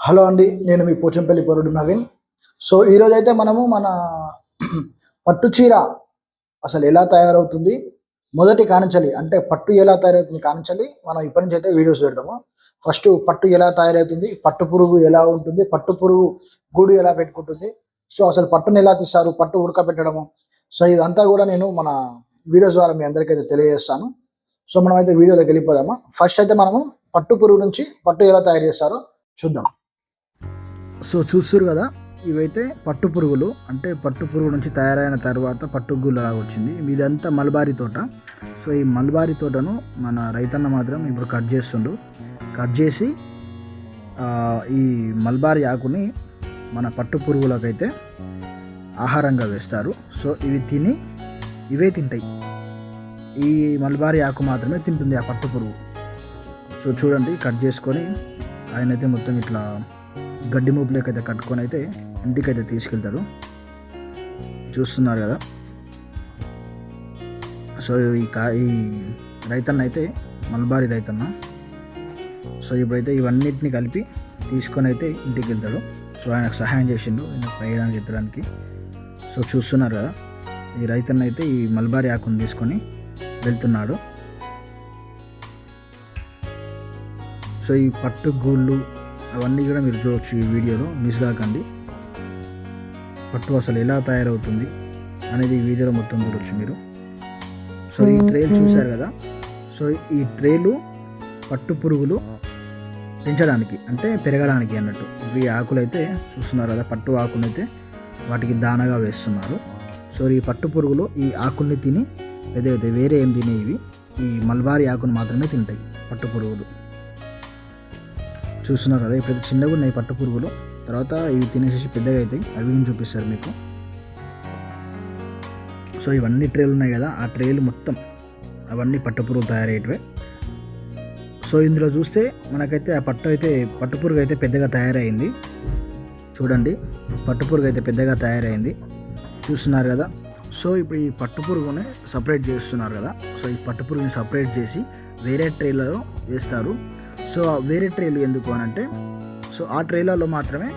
Hello అండి నేను మీ పోచంపల్లి పరుడు నవీన్. సో ఈరోజు అయితే మనము మన పట్టు చీర అసలు ఎలా తయారవుతుంది? మొదటి కానించాలి అంటే పట్టు ఎలా తయారవుతుంది కానించాలి మనం ఇప్పటి నుంచి అయితే వీడియోస్ పెడతాము. ఫస్ట్ పట్టు ఎలా తయారవుతుంది పట్టు పురుగు ఎలా ఉంటుంది పట్టు పురుగు గూడు ఎలా పెట్టుకుంటుంది. సో అసలు పట్టుని ఎలా తీస్తారు పట్టు ఉడకబెట్టడము. సో ఇదంతా కూడా నేను మన వీడియోస్ ద్వారా మీ అందరికైతే తెలియజేస్తాను. సో మనం అయితే వీడియోలోకి వెళ్ళిపోదాము? ఫస్ట్ అయితే మనము పట్టు పురుగు నుంచి పట్టు ఎలా తయారు చేస్తారో చూద్దాం. సో చూస్తారు కదా ఇవైతే పట్టు పురుగులు అంటే పట్టు పురుగు నుంచి తయారైన తర్వాత పట్టుగుల్లలాగా వచ్చింది. ఇదంతా మల్బారీ తోట. సో ఈ మల్బారీ తోటను మన రైతన్న మాత్రం ఇప్పుడు కట్ చేస్తుండు. కట్ చేసి ఈ మల్బారీ ఆకుని మన పట్టు పురుగులకైతే ఆహారంగా వేస్తారు. సో ఇవి తిని ఇవే తింటాయి. ఈ మల్బారీ ఆకు మాత్రమే తింటుంది ఆ పట్టు పురుగు. సో చూడండి కట్ చేసుకొని ఆయన అయితే మొత్తం ఇట్లా గడ్డి మూపులోకి అయితే కట్టుకొని అయితే ఇంటికైతే తీసుకెళ్తారు. చూస్తున్నారు కదా. సో ఈ కా ఈ రైతన్న అయితే మల్బారి రైతన్న. సో ఇప్పుడైతే ఇవన్నిటిని కలిపి తీసుకొని అయితే ఇంటికి వెళ్తాడు సో ఆయనకు సహాయం చేసిండు ఈయన పైడానికి ఎత్తడానికి. సో చూస్తున్నారు కదా ఈ రైతన్న అయితే ఈ మల్బారి ఆకును తీసుకొని వెళ్తున్నాడు. సో ఈ పట్టు గూళ్ళు అవన్నీ కూడా మీరు చూడవచ్చు ఈ వీడియోలో. మిస్ కాకండి. పట్టు అసలు ఎలా తయారవుతుంది అనేది ఈ వీడియోలో మొత్తం చూడొచ్చు మీరు. సో ఈ ట్రేలు చూశారు కదా? సో ఈ ట్రేలు పట్టు పురుగులు పెంచడానికి అంటే పెరగడానికి అన్నట్టు. ఈ ఆకులు అయితే చూస్తున్నారు కదా పట్టు ఆకులు అయితే వాటికి దానగా వేస్తున్నారు. సో ఈ పట్టు పురుగులు ఈ ఆకుల్ని తిని పెద్దయితే వేరే ఏం తినేవి ఈ మల్బారీ ఆకును మాత్రమే తింటాయి పట్టు పురుగులు. చూస్తున్నారు. కదా ఇప్పుడు చిన్నగా ఉన్నాయి పట్టు పురుగులు. తర్వాత ఇవి తినేసేసి పెద్దగా అవుతాయి అవి చూపిస్తారు మీకు. సో ఇవన్నీ ట్రేలు ఉన్నాయి కదా ఆ ట్రేలు మొత్తం అవన్నీ పట్టుపురుగు తయారయ్యేటివే. సో ఇందులో చూస్తే మనకైతే ఆ పట్టు అయితే పట్టు పురుగు అయితే పెద్దగా తయారైంది. చూడండి పట్టు పురుగు అయితే పెద్దగా తయారైంది. చూస్తున్నారు కదా. సో ఇప్పుడు ఈ పట్టుపురుగుని సపరేట్ చేస్తున్నారు కదా. సో ఈ పట్టుపురుగుని సపరేట్ చేసి వేరే ట్రేలలో వేస్తారు. సో వేరే ట్రేలు ఎందుకు అని అంటే సో ఆ ట్రేలలో మాత్రమే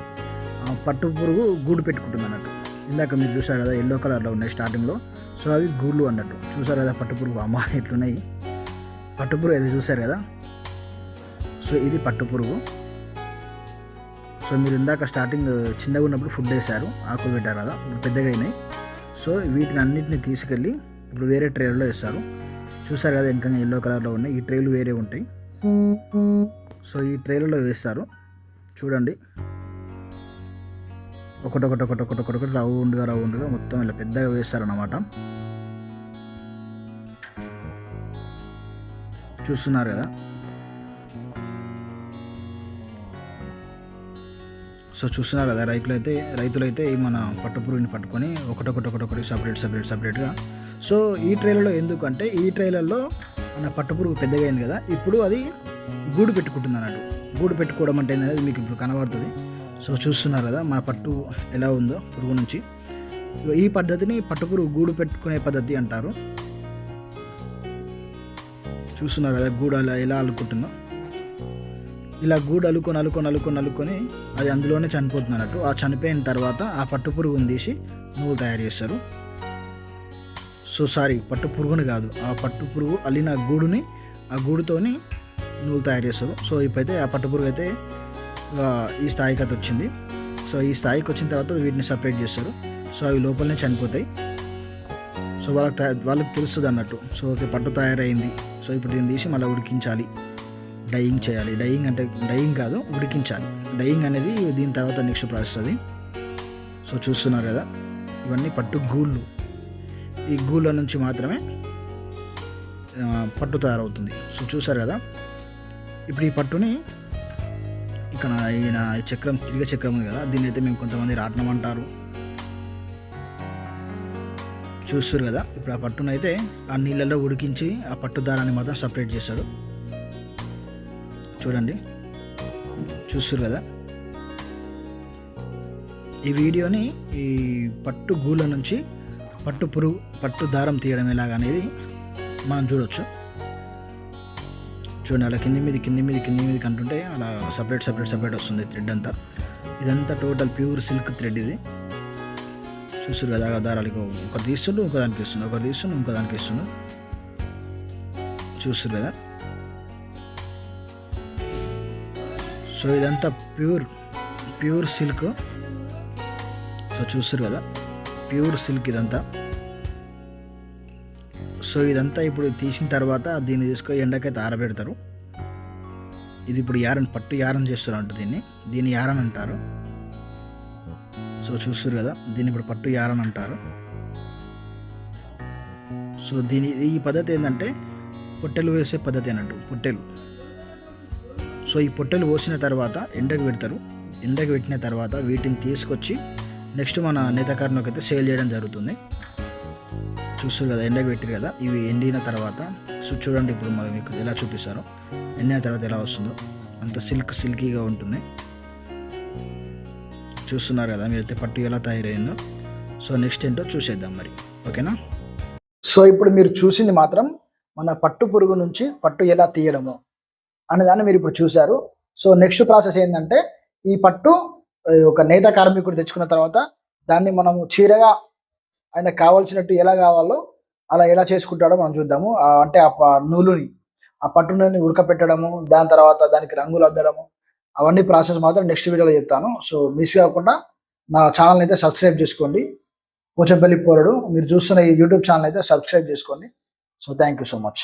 పట్టు పురుగు గూడు పెట్టుకుంటుంది అన్నట్టు. ఇందాక మీరు చూసారు కదా ఎల్లో కలర్లో ఉన్నాయి స్టార్టింగ్లో సో అవి గూళ్ళు అన్నట్టు. చూసారు కదా పట్టు పురుగు? అమ్మ ఎట్లున్నాయి? పట్టు పురుగు అయితే చూసారు కదా? సో ఇది పట్టు పురుగు. సో మీరు ఇందాక స్టార్టింగ్ చిన్నగా ఉన్నప్పుడు ఫుడ్ వేశారు ఆకులు పెట్టారు కదా పెద్దగా అయినాయి. సో వీటిని అన్నిటిని తీసుకెళ్ళి ఇప్పుడు వేరే ట్రేల్లో వేస్తారు. చూసారు కదా వెనకంగా ఎల్లో కలర్లో ఉన్నాయి. ఈ ట్రేలు వేరే ఉంటాయి. సో ఈ ట్రేలలో వేస్తారు. చూడండి. ఒకటొకటి ఒకటి ఒకటి ఒకటి ఒకటి రౌండ్గా రౌండ్గా మొత్తం ఇలా పెద్దగా వేస్తారు అన్నమాట చూస్తున్నారు కదా? సో చూస్తున్నారు కదా? రైతులు అయితే రైతులైతే మన పట్టుపురుగుని పట్టుకొని ఒకటొకటి ఒకటొకటి సపరేట్ సపరేట్ సపరేట్గా సో ఈ ట్రైలలో ఎందుకంటే ఈ ట్రైలర్లో మన పట్టుపురుగు పెద్దగా అయింది కదా ఇప్పుడు అది గూడు పెట్టుకుంటుంది అన్నట్టు గూడు పెట్టుకోవడం అంటే ఏంటనేది మీకు ఇప్పుడు కనబడుతుంది. సో చూస్తున్నారు కదా మన పట్టు ఎలా ఉందో పురుగు నుంచి. ఈ పద్ధతిని పట్టుపురుగు గూడు పెట్టుకునే పద్ధతి అంటారు. చూస్తున్నారు కదా గూడు అలా ఎలా అల్లుకుంటుందో ఇలా గూడు అల్లుకొని అలుకొని అలుకొని అలుకొని అది అందులోనే చనిపోతుంది అన్నట్టు ఆ చనిపోయిన తర్వాత ఆ పట్టుపురుగుని తీసి నువ్వు తయారు చేస్తారు. సో సారీ పట్టు పురుగుని కాదు. ఆ పట్టు పురుగు అల్లిన గూడుని ఆ గూడుతోని నూలు తయారు చేస్తారు. సో ఇప్పుడైతే ఆ పట్టు పురుగు అయితే ఈ స్థాయికి అయితే వచ్చింది. సో ఈ స్థాయికి వచ్చిన తర్వాత వీటిని సపరేట్ చేస్తారు. సో అవి లోపలనే చనిపోతాయి. సో వాళ్ళకి వాళ్ళకి తెలుస్తుంది అన్నట్టు. సో ఓకే పట్టు తయారైంది. సో ఇప్పుడు దీన్ని తీసి మళ్ళీ ఉడికించాలి. డైయింగ్ చేయాలి. డైయింగ్ అంటే డైయింగ్ కాదు ఉడికించాలి. డైయింగ్ అనేది దీని తర్వాత నెక్స్ట్ ప్రాసెస్ అది. సో చూస్తున్నారు కదా. ఇవన్నీ పట్టు గూళ్ళు. ఈ గూళ్ళ నుంచి మాత్రమే పట్టు తయారవుతుంది. సో చూసారు కదా? ఇప్పుడు ఈ పట్టుని ఇక్కడ ఈయన ఈ చక్రం తిరిగే చక్రం ఉంది కదా? దీన్ని అయితే మేము కొంతమంది రాట్నం అంటారు. చూస్తారు కదా? ఇప్పుడు ఆ పట్టును అయితే ఆ నీళ్ళల్లో ఉడికించి ఆ పట్టు దారాన్ని మాత్రం సపరేట్ చేస్తాడు చూడండి. చూస్తారు కదా? ఈ వీడియోని ఈ పట్టు గూళ్ళ నుంచి పట్టు పురుగు పట్టు దారం తీయడం ఎలాగనేది మనం చూడొచ్చు. చూడండి అలా కింది మీద కింది మీద కింది మీద కంటుంటే అలా సపరేట్ సపరేట్ సపరేట్ వస్తుంది థ్రెడ్ అంతా. ఇదంతా టోటల్ ప్యూర్ సిల్క్ థ్రెడ్ ఇది. చూసారు కదా ఆ దారాలు ఒకటి తీస్తుండు ఇంకో దానికి ఇస్తుండు ఒకటి తీస్తుండు ఇంకో దానికి ఇస్తుండు చూస్తారు కదా? సో ఇదంతా ప్యూర్ ప్యూర్ సిల్క్ సో చూస్తారు కదా? ప్యూర్ సిల్క్ ఇదంతా. సో ఇదంతా ఇప్పుడు తీసిన తర్వాత దీన్ని తీసుకొని ఎండకైతే ఆరబెడతారు. ఇది ఇప్పుడు యారన్ పట్టు యారన్ చేస్తారు అంట దీన్ని. దీన్ని యారన్ అంటారు. సో చూస్తారు కదా దీన్ని ఇప్పుడు పట్టు యారన్ అంటారు. సో దీని ఈ పద్ధతి ఏంటంటే పొట్టెలు వేసే పద్ధతి అన్నట్టు పొట్టెలు. సో ఈ పొట్టెలు పోసిన తర్వాత ఎండకు పెడతారు. ఎండకు పెట్టిన తర్వాత వీటిని తీసుకొచ్చి నెక్స్ట్ మన నేతకారణకు అయితే సేల్ చేయడం జరుగుతుంది. చూస్తారు కదా ఎండకు పెట్టారు కదా ఇవి ఎండిన తర్వాత సో చూడండి ఇప్పుడు మరి మీకు ఎలా చూపిస్తారో. ఎండిన తర్వాత ఎలా వస్తుందో. అంత సిల్క్ సిల్కీగా ఉంటుంది. చూస్తున్నారు కదా మీరైతే పట్టు ఎలా తయారైందో. సో నెక్స్ట్ ఏంటో చూసేద్దాం మరి. ఓకేనా? సో ఇప్పుడు మీరు చూసింది మాత్రం మన పట్టు పురుగు నుంచి పట్టు ఎలా తీయడము అనేదాన్ని మీరు ఇప్పుడు చూశారు. సో నెక్స్ట్ ప్రాసెస్ ఏంటంటే ఈ పట్టు ఒక నేత కార్మికుడు తెచ్చుకున్న తర్వాత దాన్ని మనము చీరగా ఆయన కావాల్సినట్టు ఎలా కావాలో అలా ఎలా చేసుకుంటాడో మనం చూద్దాము. అంటే ఆ నూలుని ఆ పట్టు నూలుని ఉడకపెట్టడము దాని తర్వాత దానికి రంగులు అద్దడము అవన్నీ ప్రాసెస్ మాత్రం నెక్స్ట్ వీడియోలో చెప్తాను. సో మిస్ కాకుండా నా ఛానల్ అయితే సబ్స్క్రైబ్ చేసుకోండి. పోచంపల్లి పోరడు మీరు చూస్తున్న ఈ యూట్యూబ్ ఛానల్ అయితే సబ్స్క్రైబ్ చేసుకోండి. So thank you so much.